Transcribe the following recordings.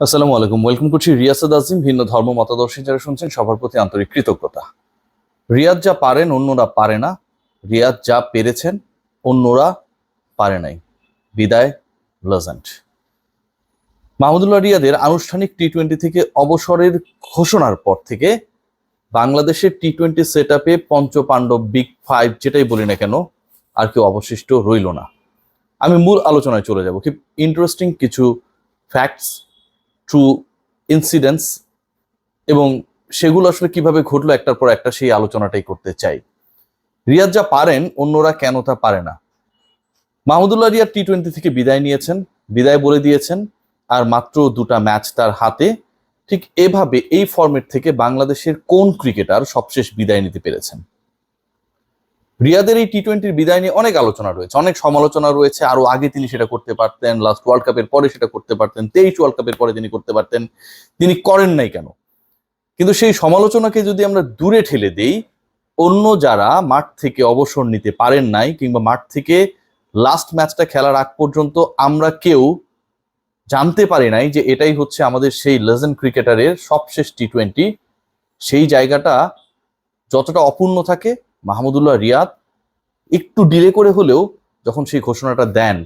আসসালামু আলাইকুম। ওয়েলকাম করছি রিয়াসাদ আজিম। ভিন্ন ধর্ম মতাদর্শী যারা শুনছেন, সবার প্রতি আন্তরিক কৃতজ্ঞতা। রিয়াদ যা পারেন, অন্যরা পারে না। রিয়াদ যা পেরেছেন, অন্যরা পারে নাই। বিদায় লেজেন্ড মাহমুদুল্লাহ রিয়াদের আনুষ্ঠানিক টি টোয়েন্টি থেকে অবসরের ঘোষণার পর থেকে বাংলাদেশের টি টোয়েন্টি সেট আপে পঞ্চপাণ্ডব বিগ ফাইভ যেটাই বলি না কেন, আর কেউ অবশিষ্ট রইল না। আমি মূল আলোচনায় চলে যাব। খুব ইন্টারেস্টিং কিছু ফ্যাক্টস ট্রু ইনসিডেন্টস এবং সেগুলো আসলে কীভাবে ঘটলো একটার পর একটা সেই আলোচনাটাই করতে চাই। রিয়াদ যা পারেন, অন্যরা কেন তা পারে না? মাহমুদুল্লাহ রিয়াদ টি টোয়েন্টি থেকে বিদায় নিয়েছেন, বিদায় বলে দিয়েছেন, আর মাত্র দুটা ম্যাচ তার হাতে। ঠিক এভাবে এই ফরম্যাট থেকে বাংলাদেশের কোন ক্রিকেটার সবশেষ বিদায় নিতে পেরেছেন? রিয়াদের এই টি টোয়েন্টির বিদায় নিয়ে অনেক আলোচনা রয়েছে, অনেক সমালোচনা রয়েছে। আরও আগে তিনি সেটা করতে পারতেন লাস্ট ওয়ার্ল্ড কাপের পরে সেটা করতে পারতেন, তেইশ ওয়ার্ল্ড কাপের পরে তিনি করতে পারতেন, তিনি করেন নাই কেন? কিন্তু সেই সমালোচনাকে যদি আমরা দূরে ঠেলে দেই, অন্য যারা মাঠ থেকে অবসর নিতে পারেন নাই কিংবা মাঠ থেকে লাস্ট ম্যাচটা খেলার আগ পর্যন্ত আমরা কেউ জানতে পারি নাই যে এটাই হচ্ছে আমাদের সেই লেজেন্ড ক্রিকেটারের সবশেষ টি টোয়েন্টি সেই জায়গাটা যতটা অপূর্ণ থাকে মাহমুদুল্লাহ রিয়াদ একটু ডিলে করে হলেও যখন সেই ঘোষণাটা দেন,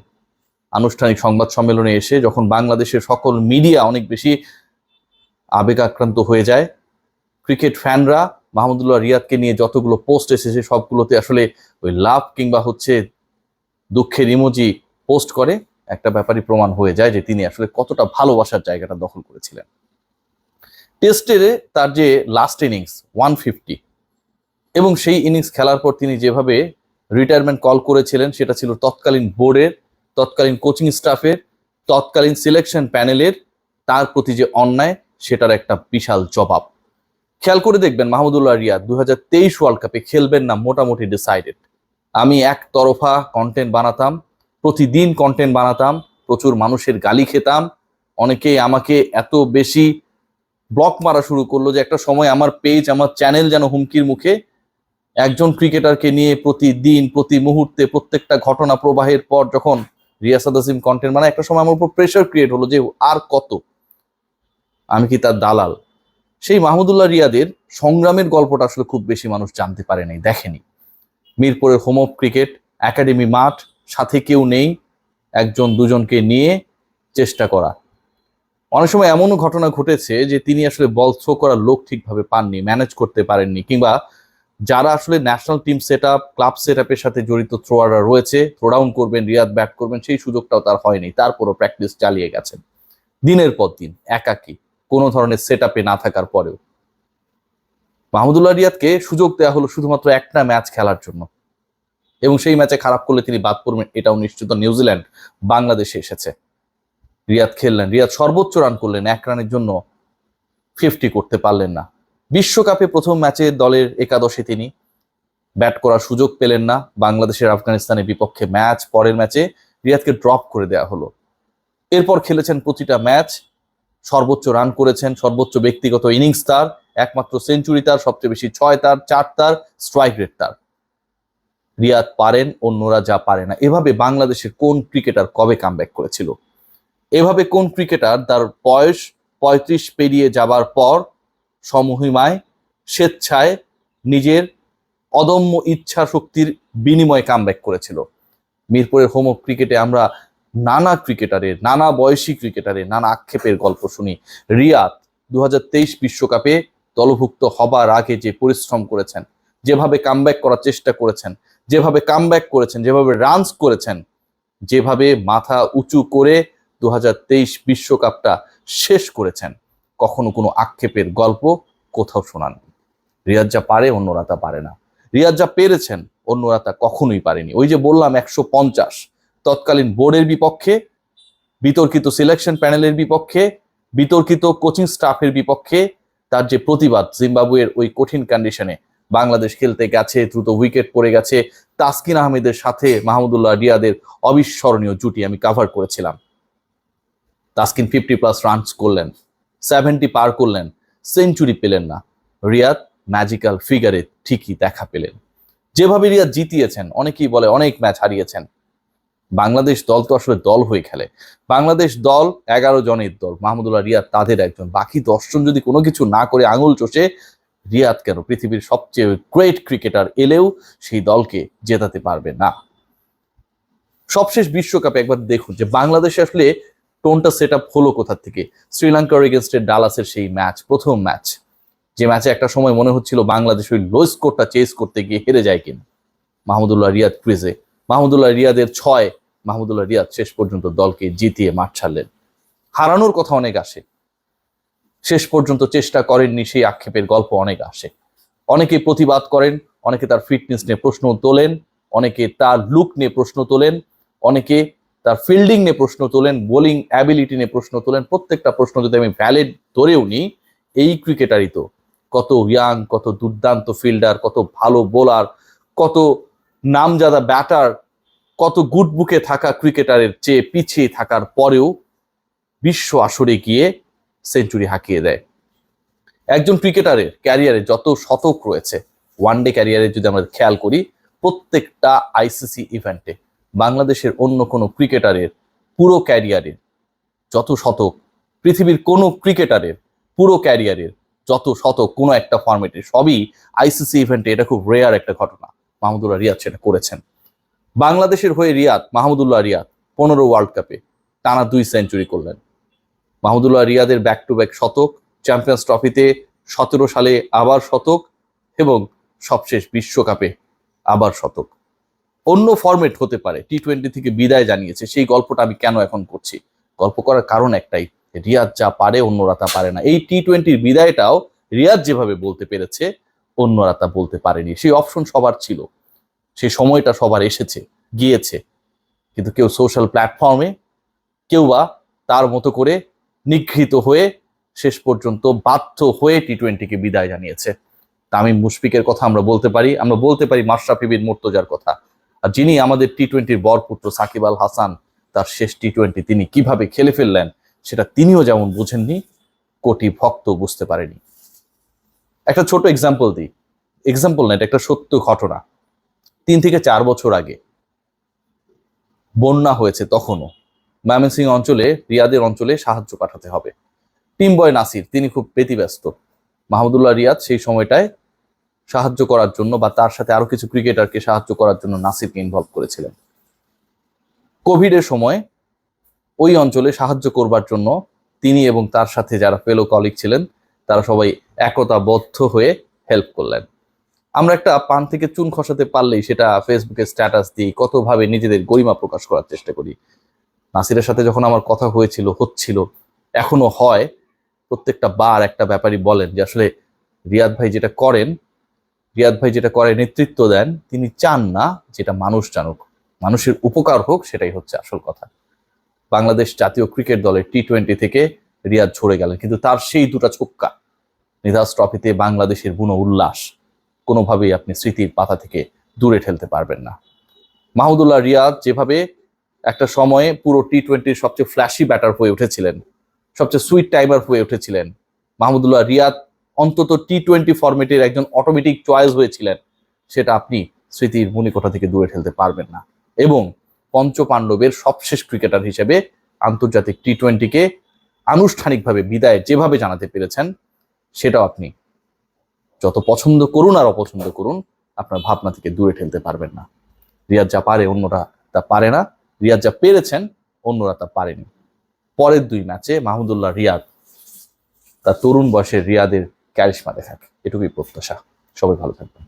আনুষ্ঠানিক সংবাদ সম্মেলনে এসে যখন বাংলাদেশের সকল মিডিয়া অনেক বেশি আবেগ আক্রান্ত হয়ে যায় ক্রিকেট ফ্যানরা মাহমুদুল্লাহ রিয়াদকে নিয়ে যতগুলো পোস্ট এসেছে সবগুলোতে আসলে ওই লাভ কিংবা হচ্ছে দুঃখের ইমোজি পোস্ট করে একটা ব্যাপারই প্রমাণ হয়ে যায় যে তিনি আসলে কতটা ভালোবাসার জায়গাটা দখল করেছিলেন। টেস্টের তার যে লাস্ট ইনিংস ওয়ান ফিফটি এবং সেই ইনিংস খেলার পর তিনি যেভাবে রিটায়ারমেন্ট কল করেছিলেন, সেটা ছিল তৎকালীন বোর্ডের তৎকালীন কোচিং স্টাফের তৎকালীন সিলেকশন প্যানেলের তার প্রতি যে অন্যায়, সেটার একটা বিশাল জবাব। খেয়াল করে দেখবেন মাহমুদুল্লাহ রিয়াদ দু ওয়ার্ল্ড কাপে খেলবেন না, মোটামুটি ডিসাইডেড আমি এক তরফা কন্টেন্ট বানাতাম, প্রতিদিন কন্টেন্ট বানাতাম, প্রচুর মানুষের গালি খেতাম, অনেকেই আমাকে এত বেশি ব্লক মারা শুরু করল যে একটা সময় আমার পেজ আমার চ্যানেল যেন হুমকির মুখে একজন ক্রিকেটারকে নিয়ে প্রতিদিন, প্রতি মুহূর্তে, প্রত্যেকটা ঘটনা প্রবাহের পর যখন রিয়াসাদ আসিম কন্টেন্ট মানে একটা সময় আমার উপর প্রেশার ক্রিয়েট হলো যে আর কত? আমি কি তার দালাল? সেই মাহমুদুল্লাহ রিয়াদের সংগ্রামের গল্পটা আসলে খুব বেশি মানুষ জানতে পারেনি দেখেনি। মিরপুরের হোম অফ ক্রিকেট একাডেমি মাঠ, সাথে কেউ নেই, একজন দুজনকে নিয়ে চেষ্টা করা। অনেক সময় এমনও ঘটনা ঘটেছে যে তিনি আসলে বল থ্রো করার লোক ঠিকভাবে পাননি ম্যানেজ করতে পারেননি, কিংবা যারা আসলে national team set up club set আপের সাথে জড়িত থ্রোয়াররা রয়েছে থ্রো ডাউন করবেন, রিয়াদ ব্যাট করবেন, সেই সুযোগটাও তার হয়নি। তারপরও প্র্যাকটিস চালিয়ে গেছেন। দিনের পর দিন একাকি, কোনো ধরনের সেট আপে না থাকার পরেও। মাহমুদুল্লাহ রিয়াদকে সুযোগ দেওয়া হলো শুধুমাত্র একটা ম্যাচ খেলার জন্য। এবং সেই ম্যাচে খারাপ করলে তিনি বাদ পড়বেন, এটাও নিশ্চিত। নিউজিল্যান্ড, বাংলাদেশে এসেছে। রিয়াদ খেললেন। রিয়াদ সর্বোচ্চ রান করলেন, এক রানের জন্য ফিফটি করতে পারলেন না। বিশ্বকাপে প্রথম ম্যাচে দলের একাদশে তিনি ব্যাট করার সুযোগ পেলেন না। বাংলাদেশের আফগানিস্তানের বিপক্ষে ম্যাচ, পরের ম্যাচে রিয়াদকে ড্রপ করে দেওয়া হলো। এরপর খেলেছেন প্রতিটা ম্যাচ। সর্বোচ্চ রান করেছেন, সর্বোচ্চ ব্যক্তিগত ইনিংস তার, একমাত্র সেঞ্চুরি তার, সবচেয়ে বেশি ছয় তার, চার তার, স্ট্রাইক রেট তার। রিয়াদ পারেন, অন্যরা যা পারে না। এভাবে বাংলাদেশের কোন ক্রিকেটার কবে কামব্যাক করেছিল? এভাবে কোন ক্রিকেটার তার বয়স পঁয়ত্রিশ পেরিয়ে যাবার পর সমহিমায়, স্বেচ্ছায় নিজের অদম্য ইচ্ছা শক্তির বিনিময়ে কামব্যাক করেছিল। মিরপুরের হোম ক্রিকেটে আমরা নানা ক্রিকেটারের, নানা বয়সী ক্রিকেটারের নানা আক্ষেপের গল্প শুনি। রিয়াদ দু বিশ্বকাপে দলভুক্ত হবার আগে যে পরিশ্রম করেছেন, যেভাবে কামব্যাক করার চেষ্টা করেছেন, যেভাবে কামব্যাক করেছেন, যেভাবে রানস করেছেন, যেভাবে মাথা উঁচু করে দু বিশ্বকাপটা শেষ করেছেন। কখনো কোনো আক্ষেপের গল্প কোথাও শোনাননি রিয়াদ যা পারে, অন্যরা তা পারে না। রিয়াদ যা পেরেছেন, অন্যরা তা কখনোই পারেনি। ওই যে বললাম, একশো পঞ্চাশ। তৎকালীন বোর্ডের বিপক্ষে, বিতর্কিত সিলেকশন প্যানেলের বিপক্ষে, বিতর্কিত কোচিং স্টাফের বিপক্ষে তার যে প্রতিবাদ, জিম্বাবুয়ের ওই কঠিন কন্ডিশনে বাংলাদেশ খেলতে গেছে, দ্রুত উইকেট পড়ে গেছে, তাসকিন আহমেদের সাথে মাহমুদুল্লাহ রিয়াদের অবিস্মরণীয় জুটি আমি কাভার করেছিলাম। তাসকিন ফিফটি প্লাস রানস করলেন। সেভেন্টি পার করলেন, সেঞ্চুরি পেলেন না। রিয়াদ ম্যাজিক্যাল ফিগারে ঠিকই দেখা পেলেন। যেভাবে রিয়াদ জিতিয়েছেন, অনেকেই বলে অনেক ম্যাচ হারিয়েছেন। বাংলাদেশ দল তো আসলে দল হয়ে খেলে। বাংলাদেশ দল এগারো জনের দল। মাহমুদুল্লাহ রিয়াদ তাদের একজন। বাকি দশজন যদি কোনো কিছু না করে আঙুল চষে রিয়াদ কেন? পৃথিবীর সবচেয়ে গ্রেট ক্রিকেটার এলেও সেই দলকে জেতাতে পারবে না। সবশেষ বিশ্বকাপে একবার দেখুন যে বাংলাদেশে আসলে টোনটা সেট আপ হলো কোথা থেকে? শ্রীলঙ্কার এগেনস্টে ডালাসের সেই ম্যাচ, প্রথম ম্যাচ। যে ম্যাচে একটা সময় মনে হচ্ছিল বাংলাদেশ ওই লো স্কোরটা চেস করতে গিয়ে হেরে যায় কিনা। মাহমুদুল্লাহ রিয়াদ ক্রিজে মাহমুদুল্লাহ রিয়াদের ছয় মাহমুদুল্লাহ রিয়াদ শেষ পর্যন্ত দলকে জিতিয়ে মাঠ ছাড়লেন। হারানোর কথা অনেক আসে। শেষ পর্যন্ত চেষ্টা করেননি সেই আক্ষেপের গল্প অনেক আসে। অনেকে প্রতিবাদ করেন, অনেকে তার ফিটনেস নিয়ে প্রশ্ন তোলেন, অনেকে তার লুক নিয়ে প্রশ্ন তোলেন, অনেকে তার ফিল্ডিং নিয়ে প্রশ্ন তোলেন বোলিং অ্যাবিলিটি নিয়ে প্রশ্ন তোলেন, প্রত্যেকটা প্রশ্ন যদি আমি ভ্যালিড ধরেও নিই, এই ক্রিকেটারই তো। কত ইয়াং কত দুর্দান্ত ফিল্ডার কত ভালো বোলার কত নামজাদা ব্যাটার কত গুড বুকে থাকা ক্রিকেটারের চেয়ে পিছিয়ে থাকার পরেও বিশ্ব আসরে গিয়ে সেঞ্চুরি হাঁকিয়ে দেয়। একজন ক্রিকেটারের ক্যারিয়ারে যত শতক রয়েছে ওয়ানডে ক্যারিয়ারে যদি আমরা খেয়াল করি, প্রত্যেকটা আইসিসি ইভেন্টে বাংলাদেশের অন্য কোনো ক্রিকেটারের পুরো ক্যারিয়ারের যত শতক, পৃথিবীর কোনো ক্রিকেটারের পুরো ক্যারিয়ারের যত শতক কোনো একটা ফর্মেটে সবই আইসিসি ইভেন্টে এটা খুব রেয়ার একটা ঘটনা। মাহমুদুল্লাহ রিয়াদ সেটা করেছেন। বাংলাদেশের হয়ে রিয়াদ, মাহমুদুল্লাহ রিয়াদ পনেরো ওয়ার্ল্ড কাপে টানা দুই সেঞ্চুরি করলেন। মাহমুদুল্লাহ রিয়াদের ব্যাক টু ব্যাক শতক চ্যাম্পিয়ন্স ট্রফিতে সতেরো সালে আবার শতক এবং সবশেষ বিশ্বকাপে আবার শতক। অন্য ফরম্যাট হতে পারে। টি টোয়েন্টি থেকে বিদায় জানিয়েছে। সেই গল্পটা আমি কেন এখন করছি? গল্প করার কারণ একটাই রিয়াদ যা পারে, অন্যরা তা পারে না। এই টি টোয়েন্টির বিদায়টাও রিয়াদ যেভাবে বলতে পেরেছে, অন্যরা তা বলতে পারেনি। সেই অপশন সবার ছিল। সেই সময়টা সবার এসেছে, গিয়েছে। কিন্তু কেউ সোশ্যাল প্ল্যাটফর্মে কেউ বা তার মতো করে নিগৃহীত হয়ে শেষ পর্যন্ত বাধ্য হয়ে টি টোয়েন্টিকে বিদায় জানিয়েছে। তামিম মুশফিকের কথা আমরা বলতে পারি। আমরা বলতে পারি মাশরাফি বিন মুর্তজার কথা। আর যিনি আমাদের টি টোয়েন্টির বরপুত্র সাকিব আল হাসান, তার শেষ টি টোয়েন্টি তিনি কীভাবে খেলে ফেললেন, সেটা তিনিও যেমন বুঝেননি, কোটি ভক্ত বুঝতে পারেনি। একটা ছোট এক্সাম্পল দিই। এক্সাম্পল না, এটা একটা সত্য ঘটনা। তিন থেকে চার বছর আগে বন্যা হয়েছে তখনও। ময়মনসিং অঞ্চলে, রিয়াদের অঞ্চলে সাহায্য পাঠাতে হবে। টিম বয় নাসির, তিনি খুব ব্যতিব্যস্ত। মাহমুদুল্লাহ রিয়াদ সেই সময়টায় সাহায্য করার জন্য বা তার সাথে আরও কিছু ক্রিকেটারকে সাহায্য করার জন্য নাসিরকে ইনভলভ করেছিলেন। কোভিডের সময় ওই অঞ্চলে সাহায্য করবার জন্য তিনি এবং তার সাথে যারা ফেলো কলিগ ছিলেন, তারা সবাই একতাবদ্ধ হয়ে হেল্প করলেন। আমরা একটা পান থেকে চুন খসাতে পারলেই সেটা ফেসবুকে স্ট্যাটাস দিই কতভাবে নিজেদের গরিমা প্রকাশ করার চেষ্টা করি। নাসিরের সাথে যখন আমার কথা হয়েছিল, হচ্ছিল, এখনও হয়, প্রত্যেকটা বার একটা ব্যাপারই বলেন যে আসলে রিয়াদ ভাই যেটা করেন রিয়াদ ভাই যেটা করে নেতৃত্ব দেন, তিনি চান না যেটা মানুষ জানুক। মানুষের উপকার হোক, সেটাই হচ্ছে আসল কথা। বাংলাদেশ জাতীয় ক্রিকেট দলের টি টোয়েন্টি থেকে রিয়াদ ঝরে গেলেন, কিন্তু তার সেই দুটা ছক্কা নিধাস ট্রফিতে বাংলাদেশের বুনো উল্লাস, কোনোভাবেই আপনি স্মৃতির পাতা থেকে দূরে ঠেলতে পারবেন না। মাহমুদুল্লাহ রিয়াদ যেভাবে একটা সময়ে পুরো টি টোয়েন্টির সবচেয়ে ফ্ল্যাশি ব্যাটার হয়ে উঠেছিলেন, সবচেয়ে সুইট টাইমার হয়ে উঠেছিলেন, মাহমুদুল্লাহ রিয়াদ অন্তত টি টোয়েন্টি ফরম্যাটের একজন অটোমেটিক চয়েস হয়েছিলেন, সেটা আপনি স্মৃতির মণিকোঠা থেকে দূরে ঠেলতে পারবেন না। এবং পঞ্চপাণ্ডবের সবশেষ ক্রিকেটার হিসেবে আন্তর্জাতিক টি টোয়েন্টিকে আনুষ্ঠানিকভাবে বিদায় যেভাবে জানাতে পেরেছেন, সেটাও আপনি যত পছন্দ করুন আর অপছন্দ করুন, আপনার ভাবনা থেকে দূরে ঠেলতে পারবেন না। রিয়াদ যা পারে, অন্যরা তা পারে না। রিয়াদ যা পেরেছেন, অন্যরা তা পারেনি। পরের দুই ম্যাচে মাহমুদুল্লাহ রিয়াদ, তার তরুণ বয়সের রিয়াদের ক্যারিশমা দেখাক এটুকুই প্রত্যাশা। সবাই ভালো থাকবেন।